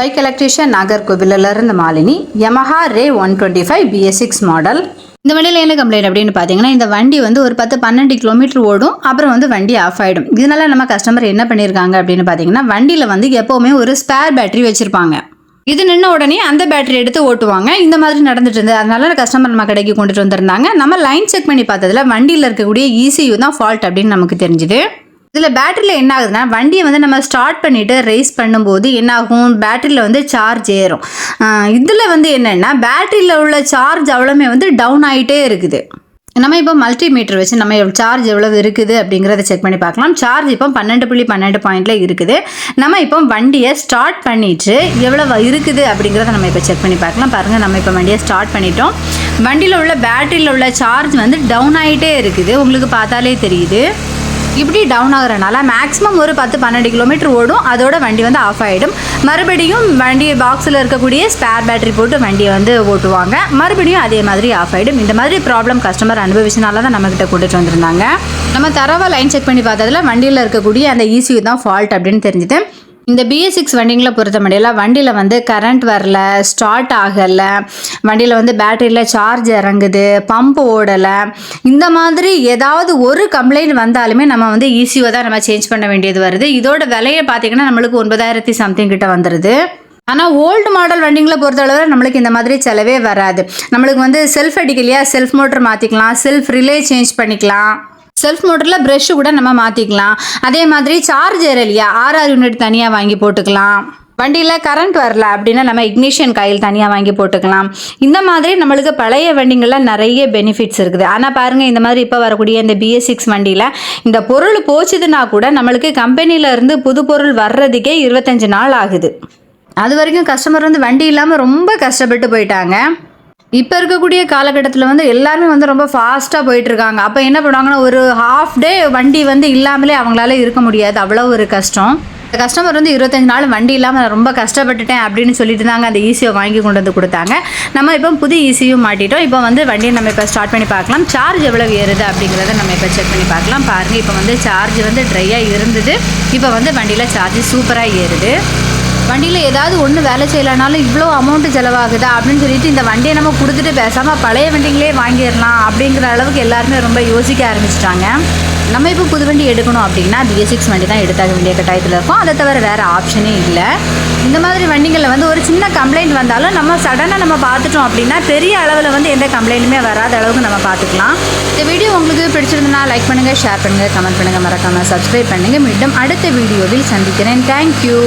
Bike electrician நாகர்கோவிலிருந்து Malini Yamaha Ray one twenty five BS six model இந்த வண்டியில் என்ன complaint அப்படின்னு பார்த்தீங்கன்னா இந்த வண்டி வந்து ஒரு பத்து பன்னெண்டு கிலோமீட்டர் ஓடும் அப்புறம் வந்து வண்டி ஆஃப் ஆகிடும் இதனால நம்ம கஸ்டமர் என்ன பண்ணியிருக்காங்க அப்படின்னு பார்த்தீங்கன்னா வண்டியில் வந்து எப்போவுமே ஒரு ஸ்பேர் பேட்டரி வச்சுருப்பாங்க. இது நின்ன உடனே அந்த பேட்டரி எடுத்து ஓட்டுவாங்க. இந்த மாதிரி நடந்துட்டு இருந்தது. அதனால கஸ்டமர் நம்ம கடைக்கு கொண்டுட்டு வந்திருந்தாங்க. நம்ம லைன் செக் பண்ணி பார்த்ததுல வண்டியில் இருக்கக்கூடிய இசியூ தான் ஃபால்ட் அப்படின்னு நமக்கு தெரிஞ்சுது. இதில் பேட்டரியில் என்ன ஆகுதுன்னா வண்டியை வந்து நம்ம ஸ்டார்ட் பண்ணிவிட்டு ரேஸ் பண்ணும்போது என்ன ஆகும் பேட்டரியில் வந்து சார்ஜ் ஏறும். இதில் வந்து என்னென்னா பேட்டரியில் உள்ள சார்ஜ் அவ்வளோமே வந்து டவுன் ஆகிட்டே இருக்குது. நம்ம இப்போ மல்டிமீட்டர் வச்சு நம்ம சார்ஜ் எவ்வளவு இருக்குது அப்படிங்கிறத செக் பண்ணி பார்க்கலாம். சார்ஜ் இப்போ பன்னெண்டு புள்ளி பன்னெண்டு பாயிண்ட்ல இருக்குது. நம்ம இப்போ வண்டியை ஸ்டார்ட் பண்ணிட்டு எவ்வளவு இருக்குது அப்படிங்கிறத நம்ம இப்போ செக் பண்ணி பார்க்கலாம். பாருங்கள் நம்ம இப்போ வண்டியை ஸ்டார்ட் பண்ணிட்டோம். வண்டியில் உள்ள பேட்டரியில் உள்ள சார்ஜ் வந்து டவுன் ஆகிட்டே இருக்குது. உங்களுக்கு பார்த்தாலே தெரியுது. இப்படி டவுன் ஆகுறனால மேக்ஸிமம் ஒரு பத்து பன்னெண்டு கிலோமீட்டர் ஓடும். அதோட வண்டி வந்து ஆஃப் ஆகிடும் மறுபடியும் வண்டி பாக்ஸில் இருக்கக்கூடிய ஸ்பேர் பேட்டரி போட்டு வண்டியை வந்து ஓட்டுவாங்க. மறுபடியும் அதே மாதிரி ஆஃப் ஆகிடும் இந்த மாதிரி ப்ராப்ளம் கஸ்டமர் அனுபவிச்சனால தான் நம்மக்கிட்ட கூட்டிகிட்டு வந்திருந்தாங்க. நம்ம தரவாக லைன் செக் பண்ணி பார்த்ததுல வண்டியில் இருக்கக்கூடிய அந்த இசியூ தான் ஃபால்ட் அப்படின்னு தெரிஞ்சுது. இந்த பிஎஸ் சிக்ஸ் வண்டிங்களை பொறுத்த முடியல வண்டியில் வந்து கரண்ட் வரல ஸ்டார்ட் ஆகலை வண்டியில் வந்து பேட்டரியில் சார்ஜ் இறங்குது பம்ப் ஓடலை. இந்த மாதிரி ஏதாவது ஒரு கம்ப்ளைண்ட் வந்தாலுமே நம்ம வந்து ஈஸியாக தான் நம்ம சேஞ்ச் பண்ண வேண்டியது வருது. இதோட விலையை பார்த்தீங்கன்னா நம்மளுக்கு ஒன்பதாயிரத்தி சம்திங் கிட்ட வந்துடுது ஆனால் ஓல்டு மாடல் வண்டிங்களை பொறுத்தளவு நம்மளுக்கு இந்த மாதிரி செலவே வராது. நம்மளுக்கு வந்து செல்ஃப் அடிக்கலையா செல்ஃப் மோட்டர் மாற்றிக்கலாம் செல்ஃப் ரிலே சேஞ்ச் பண்ணிக்கலாம். செல்ஃப் மோட்டரில் ப்ரெஷ்ஷு கூட நம்ம மாற்றிக்கலாம் அதே மாதிரி சார்ஜர் இல்லையா? ஆர்ஆர் யூனிட் தனியாக வாங்கி போட்டுக்கலாம். வண்டியில் கரண்ட் வரல அப்படின்னா நம்ம இக்னிஷியன் காயில் தனியாக வாங்கி போட்டுக்கலாம். இந்த மாதிரி நம்மளுக்கு பழைய வண்டிங்களில் நிறைய பெனிஃபிட்ஸ் இருக்குது. ஆனால் பாருங்கள் இந்த மாதிரி இப்போ வரக்கூடிய இந்த பிஎஸ் சிக்ஸ் வண்டியில் இந்த பொருள் போச்சுதுன்னா கூட நம்மளுக்கு கம்பெனியிலேருந்து புது பொருள் வர்றதுக்கே இருபத்தஞ்சு நாள் ஆகுது. அது வரைக்கும் கஸ்டமர் வந்து வண்டி இல்லாமல் ரொம்ப கஷ்டப்பட்டு போயிட்டாங்க. இப்போ இருக்கக்கூடிய காலகட்டத்தில் வந்து எல்லாருமே வந்து ரொம்ப ஃபாஸ்ட்டாக போயிட்டுருக்காங்க. அப்போ என்ன பண்ணுவாங்கன்னா ஒரு ஹாஃப் டே வண்டி வந்து இல்லாமலே அவங்களால இருக்க முடியாது. அவ்வளோ ஒரு கஷ்டம். கஸ்டமர் வந்து இருபத்தஞ்சு நாள் வண்டி இல்லாமல் நான் ரொம்ப கஷ்டப்பட்டுட்டேன் அப்படின்னு சொல்லிட்டு தாங்க அந்த ஈஸியை வாங்கி கொண்டு வந்து கொடுத்தாங்க. நம்ம இப்போ புது ஈஸியும் மாட்டிட்டோம். இப்போ வந்து வண்டியை நம்ம இப்போ ஸ்டார்ட் பண்ணி பார்க்கலாம். சார்ஜ் எவ்வளோ ஏறுது அப்படிங்கிறத நம்ம இப்போ செக் பண்ணி பார்க்கலாம். பாருங்கள் இப்போ வந்து சார்ஜ் வந்து ட்ரையாக இருந்தது. இப்போ வந்து வண்டியில் சார்ஜ் சூப்பராக ஏறுது. வண்டியில் ஏதாவது ஒன்று வேலை செய்யலைனாலும் இவ்வளோ அமௌண்ட்டு செலவாகுதா அப்படின்னு சொல்லிட்டு இந்த வண்டியை நம்ம கொடுத்துட்டு பேசாமல் பழைய வண்டிங்களே வாங்கிடலாம் அப்படிங்கிற அளவுக்கு எல்லாருமே ரொம்ப யோசிக்க ஆரம்பிச்சிட்டாங்க. நம்ம இப்போ புது வண்டி எடுக்கணும் அப்படின்னா பிஎஸ் சிக்ஸ் வண்டி தான் எடுத்தாக வேண்டிய கட்டாயத்தில் இருக்கும். அதை தவிர வேறு ஆப்ஷனே இல்லை. இந்த மாதிரி வண்டிகளில் வந்து ஒரு சின்ன கம்ப்ளைண்ட் வந்தாலும் நம்ம சடனாக நம்ம பார்த்துட்டோம் அப்படின்னா பெரிய அளவில் வந்து எந்த கம்ப்ளைண்ட்டுமே வராத அளவுக்கு நம்ம பார்த்துக்கலாம். இந்த வீடியோ உங்களுக்கு பிடிச்சிருந்தனா லைக் பண்ணுங்கள் ஷேர் பண்ணுங்கள் கமெண்ட் பண்ணுங்கள் மறக்காமல் சப்ஸ்கிரைப் பண்ணுங்கள் மீண்டும் அடுத்த வீடியோவில் சந்திக்கிறேன். தேங்க்யூ